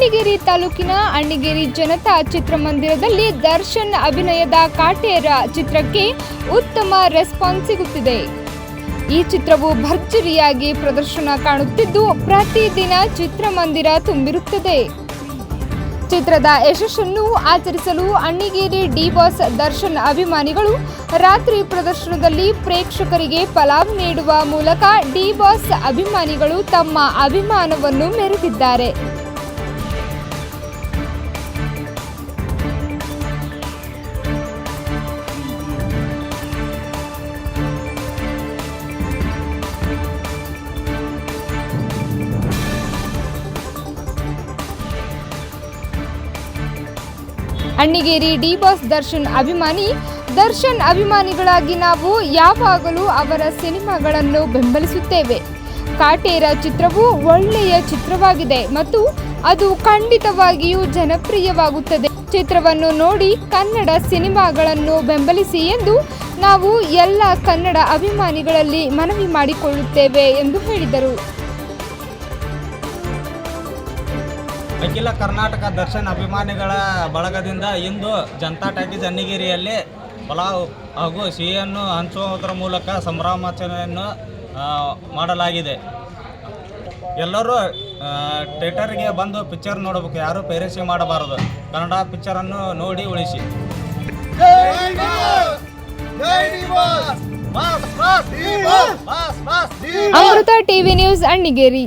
ತಾಲೂಕಿನ ಅಣ್ಣಿಗೇರಿ ಜನತಾ ಚಿತ್ರಮಂದಿರದಲ್ಲಿ ದರ್ಶನ್ ಅಭಿನಯದ ಕಾಟೇರ ಚಿತ್ರಕ್ಕೆ ಉತ್ತಮ ರೆಸ್ಪಾನ್ಸ್ ಸಿಗುತ್ತಿದೆ. ಈ ಚಿತ್ರವು ಭರ್ಜರಿಯಾಗಿ ಪ್ರದರ್ಶನ ಕಾಣುತ್ತಿದ್ದು, ಪ್ರತಿದಿನ ಚಿತ್ರಮಂದಿರ ತುಂಬಿರುತ್ತದೆ. ಚಿತ್ರದ ಯಶಸ್ಸನ್ನು ಆಚರಿಸಲು ಅಣ್ಣಿಗೇರಿ ಡಿ ಬಾಸ್ ದರ್ಶನ್ ಅಭಿಮಾನಿಗಳು ರಾತ್ರಿ ಪ್ರದರ್ಶನದಲ್ಲಿ ಪ್ರೇಕ್ಷಕರಿಗೆ ಪಲಾವ್ ನೀಡುವ ಮೂಲಕ ಡಿ ಬಾಸ್ ಅಭಿಮಾನಿಗಳು ತಮ್ಮ ಅಭಿಮಾನವನ್ನು ಮೆರೆದಿದ್ದಾರೆ. ಅಣ್ಣಿಗೇರಿ ಡಿ ಬಾಸ್ ದರ್ಶನ್ ಅಭಿಮಾನಿ. ದರ್ಶನ್ ಅಭಿಮಾನಿಗಳಾಗಿ ನಾವು ಯಾವಾಗಲೂ ಅವರ ಸಿನಿಮಾಗಳನ್ನು ಬೆಂಬಲಿಸುತ್ತೇವೆ. ಕಾಟೇರ ಚಿತ್ರವು ಒಳ್ಳೆಯ ಚಿತ್ರವಾಗಿದೆ ಮತ್ತು ಅದು ಖಂಡಿತವಾಗಿಯೂ ಜನಪ್ರಿಯವಾಗುತ್ತದೆ. ಚಿತ್ರವನ್ನು ನೋಡಿ ಕನ್ನಡ ಸಿನಿಮಾಗಳನ್ನು ಬೆಂಬಲಿಸಿ ಎಂದು ನಾವು ಎಲ್ಲ ಕನ್ನಡ ಅಭಿಮಾನಿಗಳಲ್ಲಿ ಮನವಿ ಮಾಡಿಕೊಳ್ಳುತ್ತೇವೆ ಎಂದು ಹೇಳಿದರು. ಅಖಿಲ ಕರ್ನಾಟಕ ದರ್ಶನ್ ಅಭಿಮಾನಿಗಳ ಬಳಗದಿಂದ ಇಂದು ಜನತಾ ಟಾಕೀಸ್ ಅನ್ನಿಗೇರಿಯಲ್ಲಿ ಪಲಾವ್ ಹಾಗೂ ಸಿಹಿಯನ್ನು ಹಂಚುವುದರ ಮೂಲಕ ಸಂಭ್ರಮಾಚರಣೆಯನ್ನು ಮಾಡಲಾಗಿದೆ. ಎಲ್ಲರೂ ಥಿಯೇಟರ್ಗೆ ಬಂದು ಪಿಕ್ಚರ್ ನೋಡಬೇಕು. ಯಾರೂ ಪೈರಸಿ ಮಾಡಬಾರದು. ಕನ್ನಡ ಪಿಕ್ಚರನ್ನು ನೋಡಿ ಉಳಿಸಿ. Amrita TV news Annigeri.